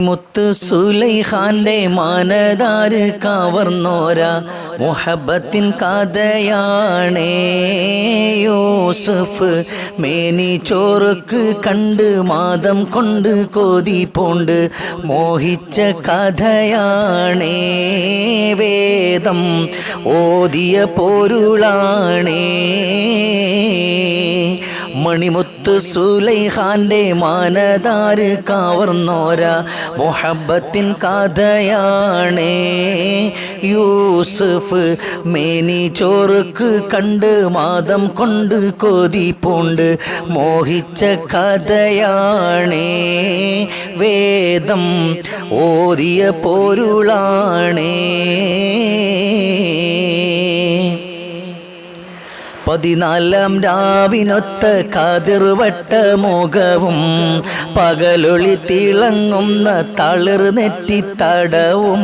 മുത്ത് സുലൈഖാന്റെ മാനദാര് കവർന്നോര മുഹബത്തിൻ കഥയാണേ. യോസഫ് മേനി ചോറുക്ക് കണ്ട് മാതം കൊണ്ട് കോതി പോണ്ട് മോഹിച്ച കഥയാണേ. വേദം ഓതിയ പൊരുളാണേ. മണിമുത്ത് സുലൈഖാന്റെ മാനദാര് കാവർന്നോര മൊഹബത്തിൻ കഥയാണേ. യൂസുഫ് മേനി ചോറുക്ക് കണ്ട് മാതം കൊണ്ട് കൊതി പൂണ്ട് മോഹിച്ച കഥയാണേ. വേദം ഓതിയ പൊരുളാണേ. പതിനാലാം രാവിനൊത്ത കതിർവട്ട മുഖവും പകലൊളി തിളങ്ങുന്ന തളിർ നെറ്റിത്തടവും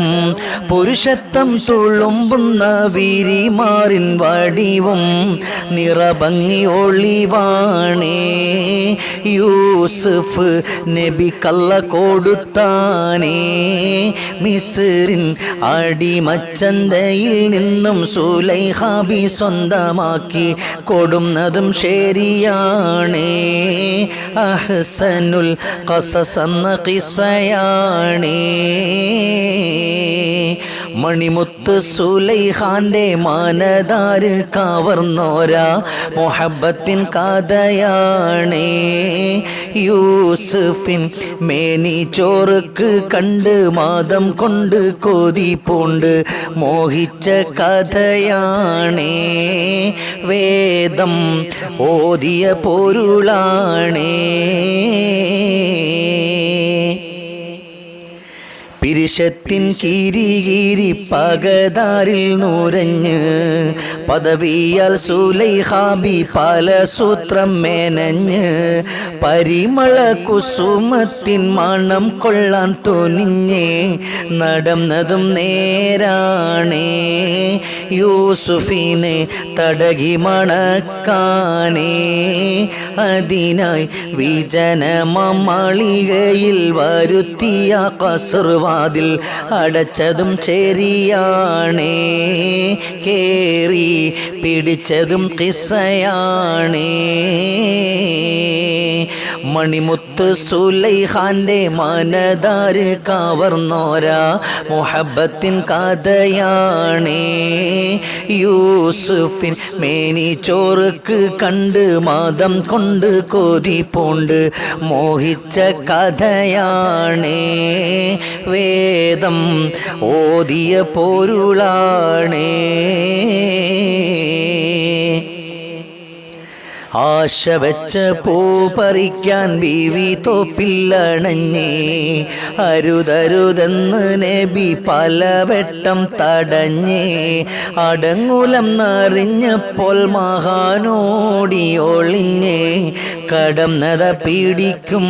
പുരുഷത്വം തുളുമ്പുന്ന വിരിമാറിൻ വടിവും നിറഭംഗി ഒളിവാണേ. യൂസുഫ് നബി കള്ള കൊടുത്താനേ മിസറിൻ അടിമച്ചന്തയിൽ നിന്നും സുലൈഹാബി സ്വന്തമാക്കി കൊടുന്നതും ശരിയാണേ. അഹ്സനുൽ കസസ് എന്ന കിസ്സയാണേ. മണിമുത്ത് സുലൈഖാന്റെ മാനദാര് കവർന്നോര മുഹബത്തിൻ കഥയാണേ യൂസുഫിൻ മേനി ചോറുക്ക് കണ്ട് മാതം കൊണ്ട് കൊതി പൂണ്ട് മോഹിച്ച കഥയാണേ. വേദം ഓതിയ പൊരുളാണേ. പിരിശത്തിൻ കീരികീരി പകതാരിൽ നൂരഞ്ഞ് പദവിയാൽ സുലൈഹാബി പല സൂത്രം മേനഞ്ഞ് പരിമള കുസുമത്തിൻ മണം കൊള്ളാൻ തുനിഞ്ഞേ നടന്നതും നേരാണേ. യൂസുഫിനെ തടകി മണക്കാനേ. അതിനായി വിജനമളികയിൽ വരുത്തിയ കസർവാതിൽ അടച്ചതും ശരിയാണേ കേറി പിടിച്ചതും കിസ്സയാണേ. മണിമുത്ത് സുലൈഖാന്റെ മനദാര് കാവർന്നോര. മുഹബത്തിൻ കഥയാണേ. യൂസുഫിൻ മേനി ചോറുക്ക് കണ്ട് മാതം കൊണ്ട് കൊതി പോണ്ട്. മോഹിച്ച കഥയാണേ. വേദം ഓതിയ പൊരുളാണേ. ആശ വെച്ച പൂ പറിക്കാൻ ബീവി തോപ്പില്ലണഞ്ഞേ അരുതരുതെന്ന് നബി പലവട്ടം തടഞ്ഞേ. അടങ്ങൂലം നറിഞ്ഞപ്പോൾ മഹാനോടി ഒളിഞ്ഞേ. കടന്നത പീഡിക്കും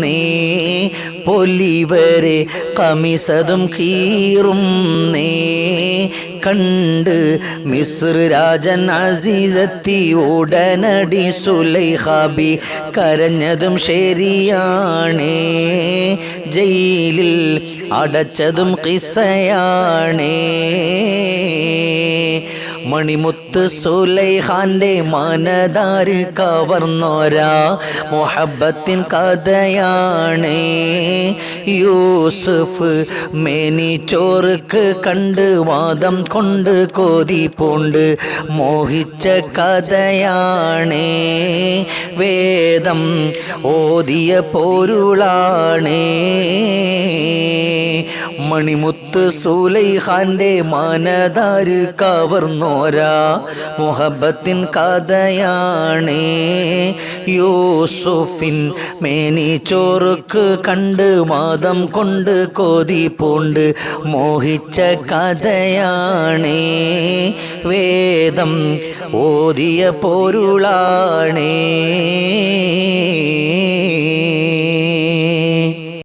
നീ. പൊലിവരെ കമിസതും കീറും നേ. കണ്ട് മിസ്ർ രാജൻ അസീസത്തി ഉടനടി സുലൈഹാബി കരഞ്ഞതും ശരിയാണേ. ജയിലിൽ അടച്ചതും കിസ്സയാണേ. മണിമുത്ത് സുലൈഖാന്റെ മനദാര് കവർന്നോരാ. മുഹബത്തിൻ കഥയാണ് യൂസുഫ്. മേനി ചോറുക്ക് കണ്ട് വാദം കൊണ്ട് കോതി പൂണ്ട്. മോഹിച്ച കഥയാണ് വേദം. ഓതിയ പൊരുളാണേ. മണിമുത്ത് സുലൈഖാന്റെ മാനദാര് കവർന്നോരാ. മുഹബത്തിൻ കഥയാണേ. യൂസുഫിൻ മേനി ചോറുക്ക് കണ്ട് മാതം കൊണ്ട് കോതി പൂണ്ട്. മോഹിച്ച കഥയാണേ. വേദം ഓതിയ പൊരുളാണേ.